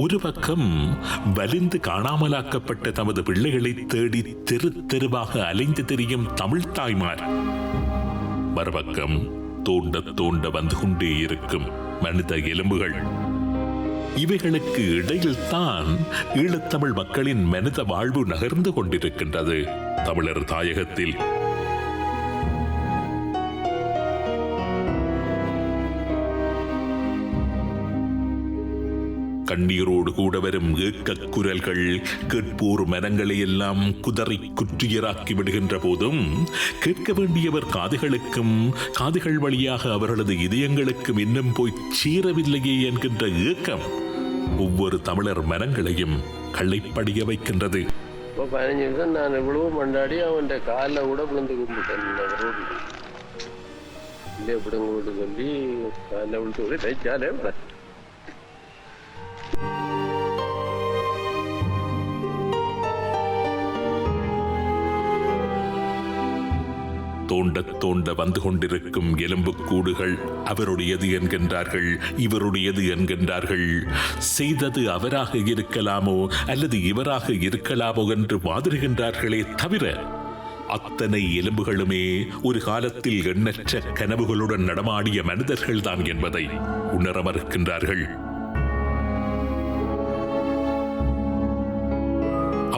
ஒரு பக்கம் வலிந்து காணாமலாக்கப்பட்ட தமது பிள்ளைகளை தேடி தெரு தெருவாக அலைந்து திரியும் தமிழ் தாய்மார். மறுபக்கம் தோண்ட தோண்ட வந்து கொண்டே இருக்கும் மனித எலும்புகள். இவைகளுக்கு இடையில் தான் ஈழத்தமிழ் மக்களின் மனித வாழ்வு நகர்ந்து கொண்டிருக்கின்றது. தமிழர் தாயகத்தில் கண்ணீரோடு கூட வரும் ஏக்கக் குரல்கள் கேட்போர் மனங்களை எல்லாம் குதறி குற்றியராக்கி விடுகின்ற போதும் கேட்க வேண்டியவர் காதுகளுக்கும் காதுகள் வழியாக அவர்களது இதயங்களுக்கும் இன்னும் போய் சீரவில்லையே என்கின்ற ஏக்கம் ஒவ்வொரு தமிழர் மனங்களையும் கள்ளைப்படிய வைக்கின்றது. இப்போ பதினஞ்சு நிமிஷம் நான் இவ்வளவு மண்டாடி அவன் காலில் கூட விழுந்து கும்பிட்டேன். இந்த இல்லை எப்படி விட்டு சொல்லி காலில் விழுந்து கூட தைச்சாலே தோண்ட தோண்ட வந்து கொண்டிருக்கும் எலும்புக்கூடுகள் அவருடையது என்கின்றார்கள் இவருடையது என்கின்றார்கள். செய்தது அவராக இருக்கலாமோ அல்லது இவராக இருக்கலாமோ என்று வாதிடுகின்றார்களே தவிர அத்தனை எலும்புகளுமே ஒரு காலத்தில் எண்ணற்ற கனவுகளுடன் நடமாடிய மனிதர்கள்தான் என்பதை உணர மறுக்கின்றார்கள்.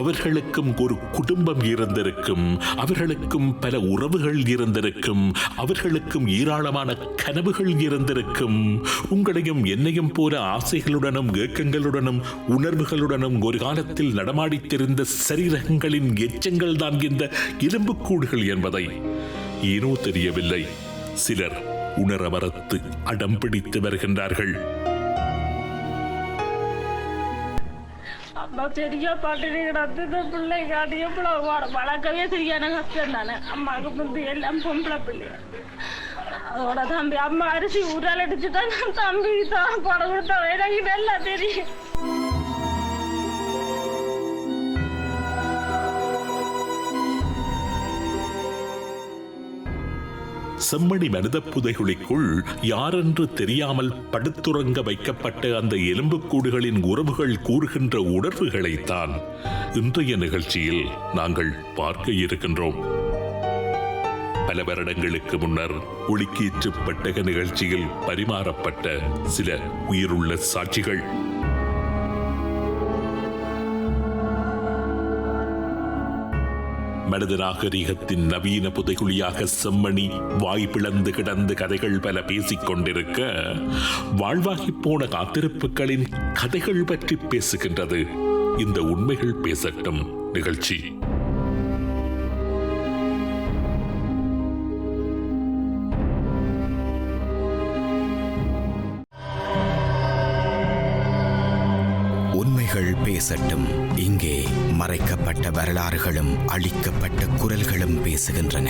அவர்களுக்கும் ஒரு குடும்பம் இருந்திருக்கும். அவர்களுக்கும் பல உறவுகள் இருந்திருக்கும். அவர்களுக்கும் ஏராளமான கனவுகள் இருந்திருக்கும். உங்களையும் என்னையும் போல ஆசைகளுடனும் ஏக்கங்களுடனும் உணர்வுகளுடனும் ஒரு காலத்தில் நடமாடித்திருந்த சரீரங்களின் எச்சங்கள் தான் இந்த இரும்புக்கூடுகள் என்பதை. ஏனோ தெரியவில்லை. சிலர் உணர மறத்து அடம் பிடித்து வருகின்றார்கள். அம்மா சரியா பாட்டு கிடந்து இந்த பிள்ளை வளர்க்கவே சரியான கஷ்டம் தானே. அம்மாவுக்கு வந்து எல்லாம் பொம்பளை பிள்ளை. அதோட தம்பி அம்மா அரிசி ஊரால் அடிச்சுதான் தம்பி தான் படம் கொடுத்தா எனக்கு நல்லா தெரியும். செம்மணி மனித புதைகுழிக்குள் யாரென்று தெரியாமல் படுத்துறங்க வைக்கப்பட்ட அந்த எலும்புக்கூடுகளின் உறவுகள் கூறுகின்ற உணர்வுகளைத்தான் இன்றைய நிகழ்ச்சியில் நாங்கள் பார்க்க இருக்கின்றோம். பல வருடங்களுக்கு முன்னர் ஒளிக்கீற்று பெட்டக நிகழ்ச்சியில் பரிமாறப்பட்ட சில உயிருள்ள சாட்சிகள். மனித நாகரிகத்தின் நவீன புதைகுழியாக செம்மணி வாய் பிளந்து கிடந்து கதைகள் பல பேசிக் கொண்டிருக்க வாழ்வாகி போன காத்திருப்புகளின் கதைகள் பற்றி பேசுகின்றது. இந்த உண்மைகள் பேசட்டும். நிகழ்ச்சி. பேசட்டும். இங்கே மறைக்கப்பட்ட வரலாறுகளும் அழிக்கப்பட்ட குரல்களும் பேசுகின்றன.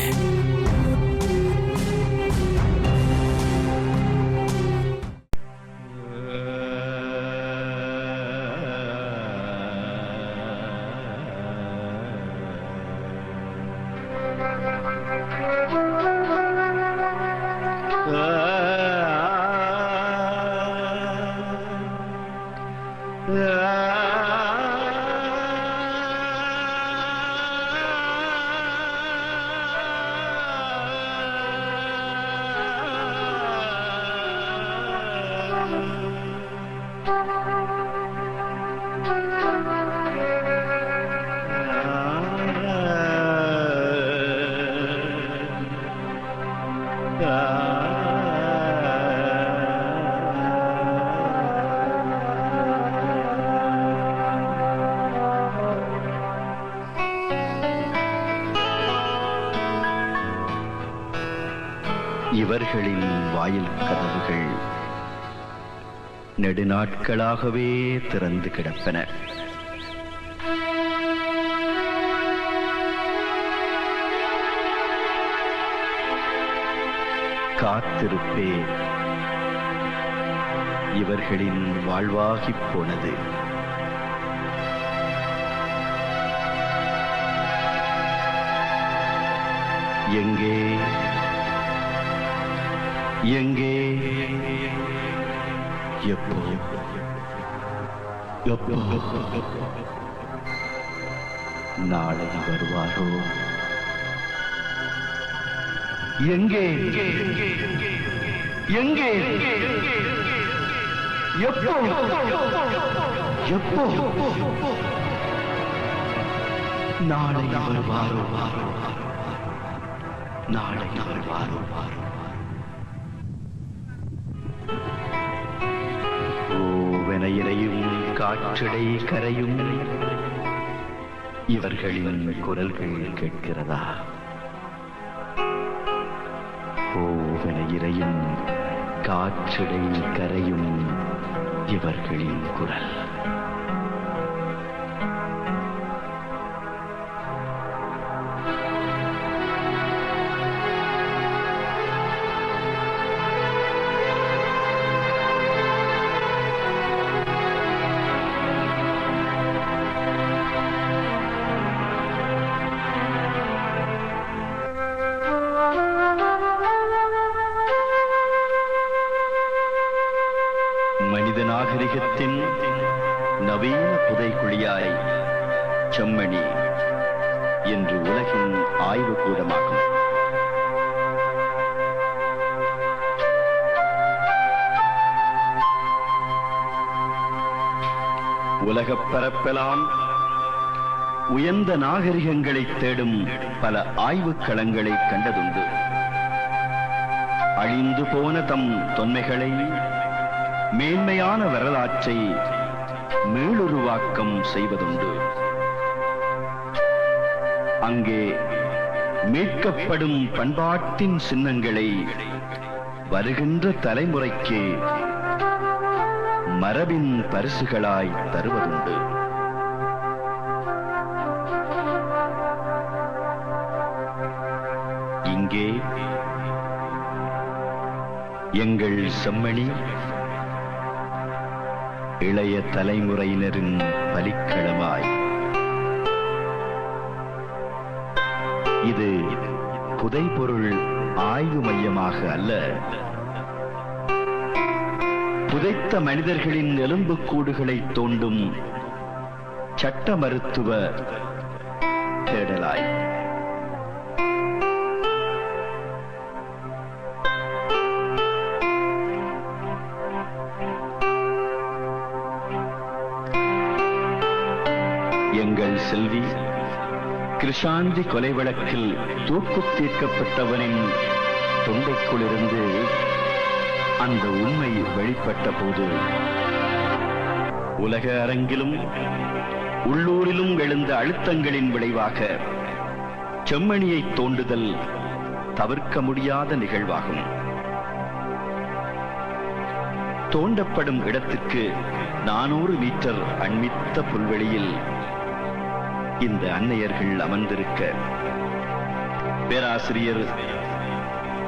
இவர்களின் வாயில் கதவுகள் நெடுநாட்களாகவே திறந்து கிடப்பன. காத்திருப்பேன் இவர்களின் வாழ்வாகிப் போனது. எங்கே எங்கே? எப்போ? எப்போ? நாளை வருவாரோ? எங்கே? எங்கே? எப்போ? எப்போ? நாளை வருவாரோ? நாளை வருவாரோ? காற்றடை கரையும். இவர்களின் குரல்கள் கேட்கிறதா? ஓவன இறையும் காற்றடை கரையும் இவர்களின் குரல். உலகப் பரப்பெல்லாம் உயர்ந்த நாகரிகங்களை தேடும் பல ஆய்வுக் களங்களை கண்டதுண்டு. அழிந்து போன தம் தொன்மைகளை மேன்மையான வரலாற்றை மேலுருவாக்கம் செய்வதுண்டு. அங்கே மீட்கப்படும் பண்பாட்டின் சின்னங்களை வருகின்ற தலைமுறைக்கு மரபின் பரிசுகளாய் தருவதுண்டு. இங்கே எங்கள் செம்மணி இளைய தலைமுறையினரின் பலிக்களமாய் இது புதைபொருள் ஆய்வு மையமாக அல்ல புதைத்த மனிதர்களின் எலும்புக்கூடுகளை தோண்டும் சட்ட மருத்துவ தேடலாய். எங்கள் செல்வி கிருஷாந்தி கொலை வழக்கில் தூக்கு தீர்க்கப்பட்டவனின் தொண்டைக்குள்ளிருந்து அந்த உண்மை வெளிப்பட்ட போது உலக அரங்கிலும் உள்ளூரிலும் எழுந்த அழுத்தங்களின் விளைவாக செம்மணியை தோண்டுதல் தவிர்க்க முடியாத நிகழ்வாகும். தோண்டப்படும் இடத்திற்கு நானூறு மீட்டர் அண்மித்த புல்வெளியில் இந்த அன்னையர்கள் அமர்ந்திருக்க பேராசிரியர்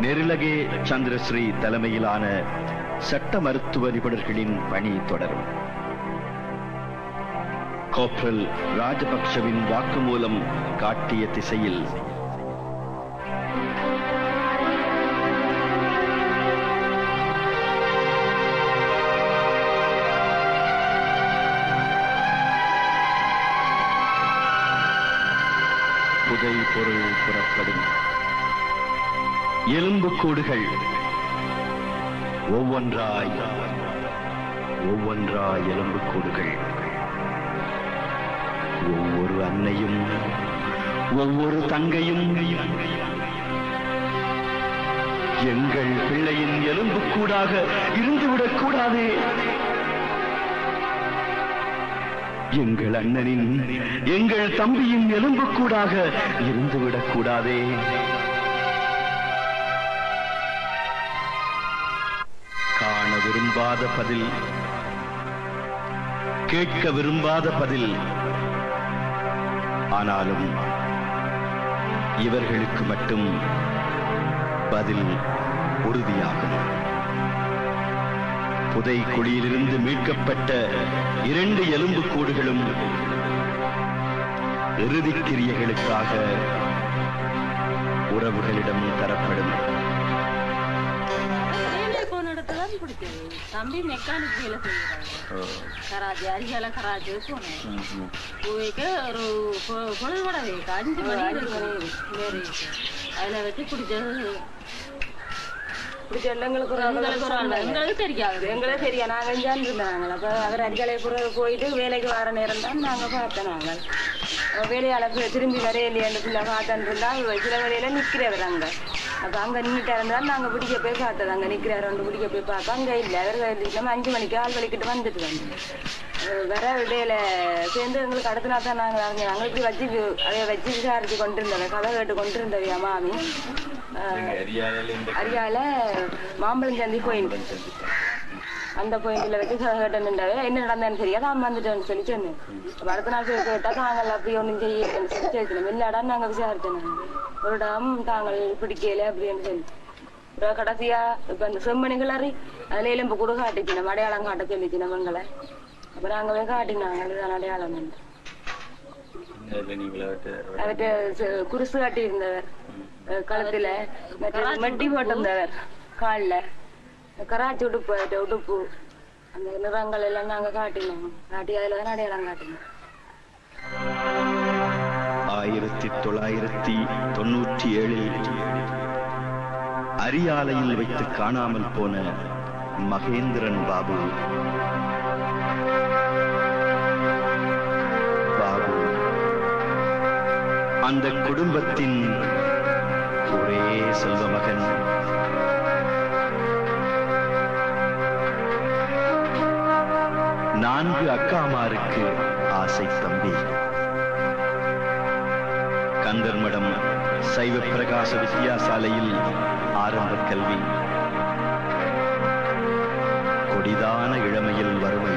நெருலகே சந்திரஸ்ரீ தலைமையிலான சட்ட மருத்துவ நிபுணர்களின் பணி தொடரும். கோப்ரல் ராஜபக்ஷவின் வாக்குமூலம் காட்டிய திசையில் புதை பொருள் புறப்படும். எலும்புக்கூடுகள் ஒவ்வொன்றாய் ஒவ்வொன்றாய் எலும்புக்கூடுகள் ஒவ்வொரு அன்னையும் ஒவ்வொரு தங்கையும். எங்கள் பிள்ளையின் எலும்புக்கூடாக இருந்துவிடக் கூடாதே. எங்கள் அண்ணனின் எங்கள் தம்பியின் எலும்புக்கூடாக இருந்துவிடக் கூடாதே. விரும்பாத பதில். கேட்க விரும்பாத பதில். ஆனாலும் இவர்களுக்கு மட்டும் பதில் உறுதியாகும். புதை குழியிலிருந்து மீட்கப்பட்ட இரண்டு எலும்பு கூடுகளும் இறுதிக் கிரியைகளுக்காக உறவுகளிடம் தரப்படும். தம்பி மெக்கானிக் வேலை செய்கிறாங்க கராஜி அரிசால கராஜி போனேன். போய்க்கு ஒரு பொழுதுபட வைக்க அஞ்சு மணி வேறு அதில் வச்சு குடிச்சது இப்படி எங்களுக்கு எங்களுக்கு ஆள் எங்களுக்கு தெரியாது. நாங்கள் இஞ்சான் இருந்தாங்க அப்போ அவர் அடிக்கலை போயிட்டு வேலைக்கு வர நேரம் தான் நாங்கள் பார்த்தோம் நாங்கள் அப்ப வேலையால பி- திரும்பி வரையிலேன்னு பிள்ளை பார்த்துட்டு இருந்தா சில வேலையில நிற்கிறவர் அங்கே. அப்போ அங்கே நின்றுட்டு இருந்தால் நாங்கள் பிடிக்க போய் பார்த்தது. அங்கே நிற்கிறார் வந்து பிடிக்க போய் பார்த்தா அங்கே இல்லை அவர் நம்ம அஞ்சு மணிக்கு ஆள் வலிக்கிட்டு வந்துட்டு வந்து வர இடையில சேர்ந்து எங்களுக்கு அடுத்த நாள் தான் நாங்கள் அறிஞ்சோம் நாங்கள் இப்படி வச்சு வி- அதை வச்சு விசாரிச்சு கொண்டு இருந்தவன் கதை கேட்டு கொண்டு இருந்தவையா மாமி. அரியால மாம்பழம் சந்தி போயிட்டு அந்த பாயிண்ட்ல வச்சு கேட்டேன் என்ன நடந்தேன்னு தெரியாது. அம்மா வந்துட்டேன்னு சொல்லி சொன்னேன். அடுத்த நாள் போய் கேட்டா தாங்கள் அப்படி ஒன்றும் செய்யலன்னு சொல்லி கேட்கணும் இல்லடா நாங்க விசாரிச்சோம் நாங்க. ஒரு இடம் தாங்கள் பிடிக்கல அப்படின்னு சொல்லி அப்புறம் கடைசியா இப்ப அந்த செம்மணி கிளறி அதுல எலும்பு கூட காட்டிச்சு நம்ம அடையாளம் காட்ட சொல்லிச்சு நம்மங்களை அப்ப நாங்க போய் காட்டினாங்க அதுதான் அடையாளம் அவர்கிட்ட குருசு காட்டி இருந்தவர் கழுத்துல மெட்டி போட்டிருந்தவர். கால்ல. கராச்சி உடுப்பு அவர்ட்ட உடுப்பு. அந்த நிறங்கள் எல்லாம் நாங்க காட்டினோம். காட்டி அதுல தான் அடையாளம் காட்டினோம். ஆயிரத்தி தொள்ளாயிரத்தி தொண்ணூற்றி ஏழில் அரியாலையில் வைத்து காணாமல் போன மகேந்திரன் பாபு. பாபு. அந்த குடும்பத்தின் ஒரே செல்வ மகன் நான்கு அக்காமாருக்கு ஆசை தம்பி. கந்தர்மடம் சைவ பிரகாச வித்தியாசாலையில் ஆரம்ப கல்வி. கொடிதான இளமையில் வறுமை.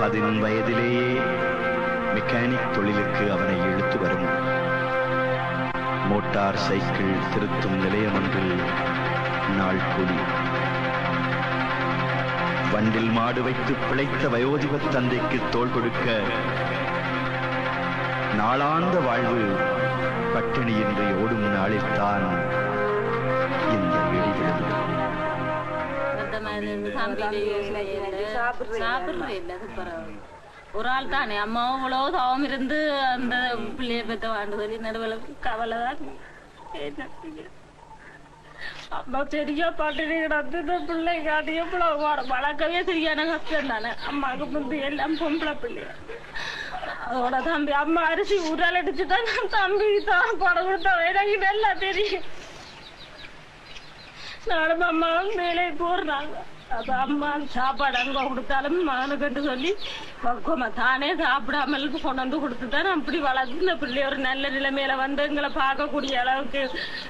பதினொன் வயதிலேயே மெக்கானிக் தொழிலுக்கு அவனை இழுத்து வரும். மோட்டார் சைக்கிள் திருத்தும் நிலையமன்றில் நாள் கூடி வண்டில் மாடு வைத்து பிழைத்த வயோதிப தந்தைக்கு தோள் கொடுக்க நாளாந்த வாழ்வு பட்டினியின்றி ஓடும் நாளில்தான் இந்த பரவாயில்ல. ஒரு ஆள் தானே. அம்மாவும் இவ்வளவு தவம் இருந்து அந்த பிள்ளைய பெத்த வாண்டு சொல்லி நடுவில் கவலை தான் என்ன? அம்மா சரியா பாட்டினி கிடந்து இந்த பிள்ளை காட்டி எவ்வளவு வாட- வளர்க்கவே சரியான கஷ்டம் தானே அம்மாவுக்கு முந்தி எல்லாம் பொம்பளை பிள்ளை அதோட தம்பி அம்மா அரிசி ஊரால் அடிச்சுட்டா நான் தம்பி தான் படம் கொடுத்தா எனக்கு நல்லா தெரியும் நானும் அம்மாவும் மேலே போடுறாங்க அம்மா சாப்பாடு அங்கே கொடுத்தாலும் மகனுக்கு சொல்லி பக்குவமா தானே சாப்பிடாமல் கொண்டு வந்து கொடுத்துதான் அப்படி வளர்த்து இந்த பிள்ளை ஒரு நல்ல நிலைமையில வந்து எங்களை பார்க்கக்கூடிய அளவுக்கு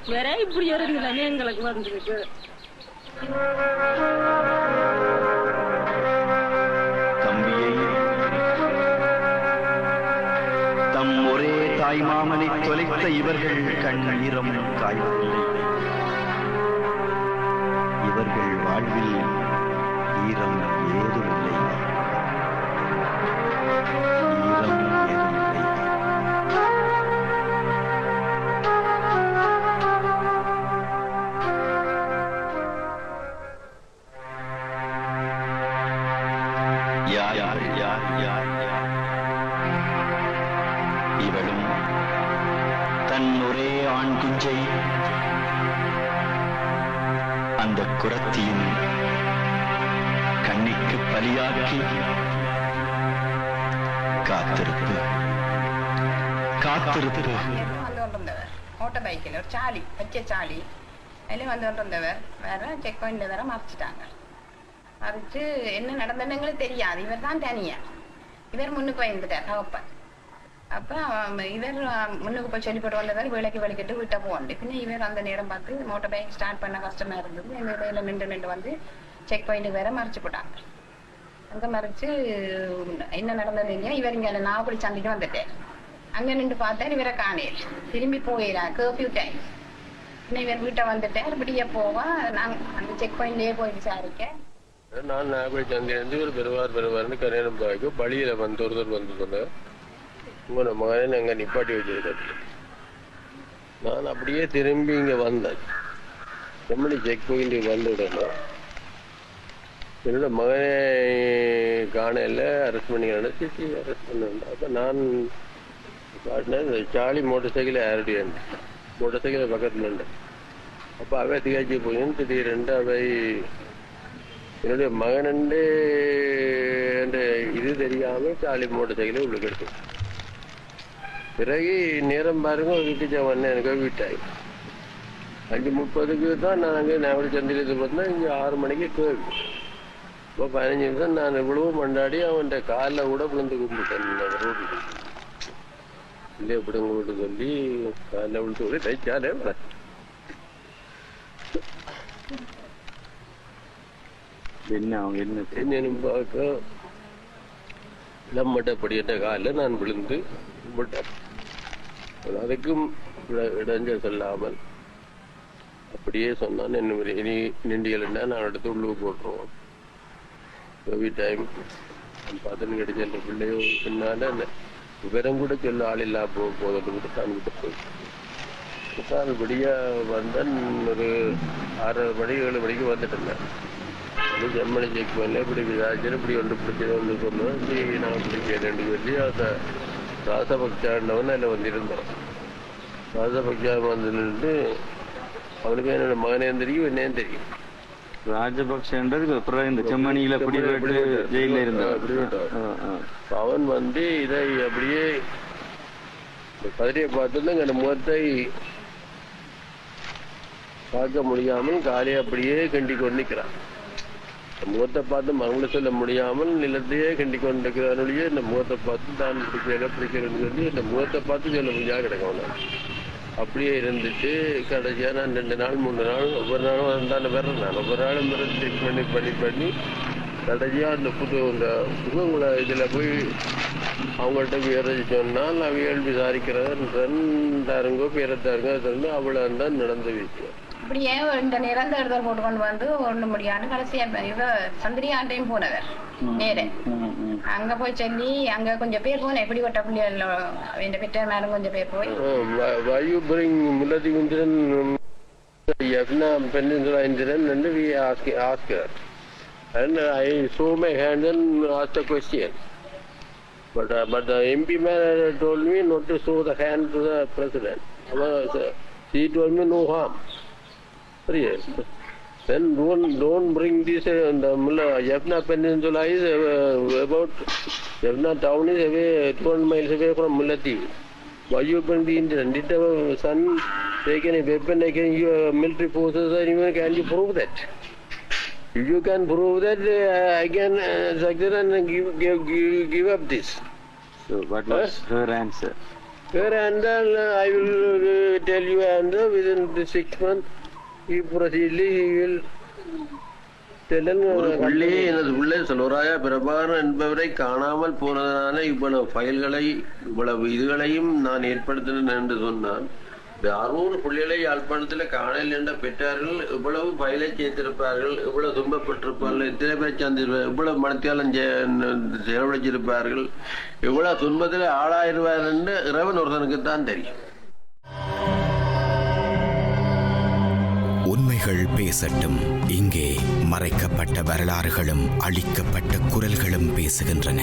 வேற இப்படி ஒரு நிலைமை எங்களுக்கு வந்திருக்கு. தம் ஒரே தாய் மாமனை தொலைத்த இவர்கள் கண்ணீரம் காயவில்லை இவர்கள் வாழ்வில் കാത്തിരിപ്പ് കാത്തിരിപ്പ് ഓട്ടോബൈക്കിൽ ഒരു ചാലി പറ്റിയ ചാലി. അതിൽ വന്നുകൊണ്ടിരുന്നവർ വേറെ ചെക്ക് പോയിന്റ് വേറെ என்ன நடந்தன்னு எங்களுக்கு தெரியாது இவர் தான் இவர் முன்னுக்கு வந்துட்டார் தகப்பன் அப்போ இவர் முன்னுக்கு சொல்லி போட்டு வந்ததால் விளக்கு வலிக்கிட்டு விட்ட போகண்டு பின்ன இவர் அந்த நேரம் பார்த்து மோட்டர் பைக் ஸ்டார்ட் பண்ண கஷ்டமா இருந்தது எங்கள் இடையில நின்று நின்று வந்து செக் பாயிண்ட்டுக்கு வேற மறைச்சு போட்டாங்க அங்க மறைச்சு என்ன நடந்தது இல்லையா? இவர் இங்க நாகப்படி சந்தைக்கு வந்துட்டேன் அங்க நின்று பார்த்தேன் இவரை காணேன். திரும்பி போயிடா கர்ஃபியூ டைம் இன்னும் இவர் வீட்டை வந்துட்டேன் இப்படியே போவா நான் அந்த செக் பாயிண்ட்லயே போய் விசாரிக்கேன் நான் நாகப்படி சந்தையிலேருந்து ஒரு பெருவார் பெருவார்னு கல்யாணம் பாய்க்கு பழியில வந்து ஒருத்தர் வந்து சொன்னேன் உங்களோட மகனை அங்க நிப்பாட்டி வச்சிருக்காரு நான் அப்படியே திரும்பி இங்க வந்தேன். எப்படி செக் பாயிண்ட் வந்துவிடணும் என்னோட மகனை காணையில் அரெஸ்ட் பண்ணிக்கிறாங்க சிசி அரெஸ்ட் பண்ணேன் அப்போ நான் காட்டினேன் சாலி மோட்டர் சைக்கிள் ஏறிடுவேன் மோட்டர் சைக்கிள் பக்கத்தில் உண்டு அப்போ அவை திகாச்சி போயின்னு திடீரென்று அவை என்னுடைய மகனண்டு என்ற இது தெரியாமல் சாலி மோட்டர் சைக்கிளை உள்ளுக்கு எடுத்து பிறகு நேரம் பாருங்க வீட்டுக்கு வந்தேன். எனக்கு வீட்டாய் அஞ்சு முப்பதுக்கு தான் நான் அங்கே நாவடி சந்திரத்தில் பார்த்தா இங்கே ஆறு மணிக்கு கேள்வி இப்போ பதினஞ்சு நிமிஷம் நான் இவ்வளவு மண்டாடி அவன் காலில் கூட விழுந்து கும்பிட்டேன். ரோட்டில் இல்லை எப்படி உங்களுக்கு சொல்லி காலில் விழுந்து கூட தைச்சாலே என்ன அவங்க என்ன என்னன்னு பார்க்க. நம்மட்டப்படி என்ற காலில் நான் விழுந்து கும்பிட்டேன். அதுக்கும் இட- இடைஞ்சல் சொல்லாமல் அப்படியே சொன்னான். என்ன இனி நிண்டியல்னா நான் எடுத்து உள்ளுக்கு போட்டுருவோம். கோவிட் டைம் பதன் கிடைச்ச அந்த பிள்ளையோ பின்னால அந்த விவரம் கூட சொல்ல ஆள் இல்லா போ போதும் கூட தான் கிட்ட போய். படியா வந்தேன் ஒரு ஆறரை மணி ஏழு மணிக்கு வந்துட்டேன் அது ஜெர்மனி செக் பண்ணல இப்படி விசாரிச்சு இப்படி ஒன்று பிடிச்சது ஒன்று சொன்னோம் இப்படி நான் பிடிக்கிறேன் சொல்லி அந்த ராசபக்சாண்டவன் அதில் வந்திருந்தோம் ராசபக்சா வந்து அவனுக்கு என்னோட மகனே தெரியும் என்னையும் தெரியும். ராஜபக்ஷன்றது அப்புறம் இந்த செம்மணியில பிடிபட்டு ஜெயில இருந்தார். அவன் வந்து இதை அப்படியே கதிரையை பார்த்துட்டு அந்த முகத்தை பார்க்க முடியாமல் காலையை அப்படியே கிண்டி கொண்டு நிற்கிறான். முகத்தை பார்த்து மங்கள சொல்ல முடியாமல் நிலத்தையே கிண்டி கொண்டு இந்த முகத்தை பார்த்து தான் பிடிக்கல பிடிக்கலன்னு சொல்லி இந்த முகத்தை பார்த்து சொல்ல முடியாது கிடக்கும் அப்படியே இருந்துட்டு கடைசியாக நான் ரெண்டு நாள் மூணு நாள் ஒவ்வொரு நாளும் வந்தாலும் வர்றேன் நான். ஒவ்வொரு நாளும் வர ட்ரீட்மெண்ட் பண்ணி பண்ணி. கடைசியாக அந்த புது இந்த புதுங்களை இதில் போய் அவங்கள்ட்ட பேரை சொன்னால் அவியல் விசாரிக்கிறதாருங்கோ பேரத்தாருங்க சொல்லி அவ்வளோ தான் நடந்து நடந்த விஷயம் இப்படியே இந்த நிரந்தரத்தில் போட்டு கொண்டு வந்து ஒண்ணு முடியாது கடைசியா இவ சந்திரியாண்டையும் போனவர் நேரே. அங்க போய் சொல்லி அங்க கொஞ்சம் பேர் போனேன் எப்படி கொட்ட பிள்ளைகள் என் பெற்ற மேடம் கொஞ்சம் பேர் போய் Indiran Yavna Peninsula Indiran and we ask, ask her. And I show my hand and ask a question. But, uh, but the MP man told me not to show the hand to the president. Uh, He told me no harm. Yes. Then don't don't bring this. Uh, the Mulla Yavna Peninsula is uh, about Yavna town is away 200 miles away from Mulati. Why you bring the Indian? Did our son take any weapon against your military forces or even can you prove that? If you can prove that, uh, I can uh, succeed and give, give, give, give up this. So what was her answer? Your answer, uh, I will uh, tell you answer within the six months. ஒரு பிள்ளையே எனது பிள்ளை செல்வராயா பிரபாகரன் என்பவரை காணாமல் போனதனால இவ்வளவு ஃபைல்களை இவ்வளவு இதுகளையும் நான் ஏற்படுத்தினேன் என்று சொன்னான். அறுநூறு பிள்ளைகளை யாழ்ப்பாணத்தில் காணல் என்ற பெற்றார்கள் இவ்வளவு ஃபைலை சேர்த்திருப்பார்கள் இவ்வளவு துன்பப்பட்டிருப்பார்கள் எத்தனை பேர் சந்திருப்பார்கள் இவ்வளவு மனத்தியாலம் செலவழிச்சிருப்பார்கள் இவ்வளவு துன்பத்தில் ஆளாயிருவார் என்று இறைவன் ஒருத்தனுக்கு தான் தெரியும். உண்மைகள் பேசட்டும். இங்கே மறைக்கப்பட்ட வரலாறுகளும் அழிக்கப்பட்ட குரல்களும் பேசுகின்றன.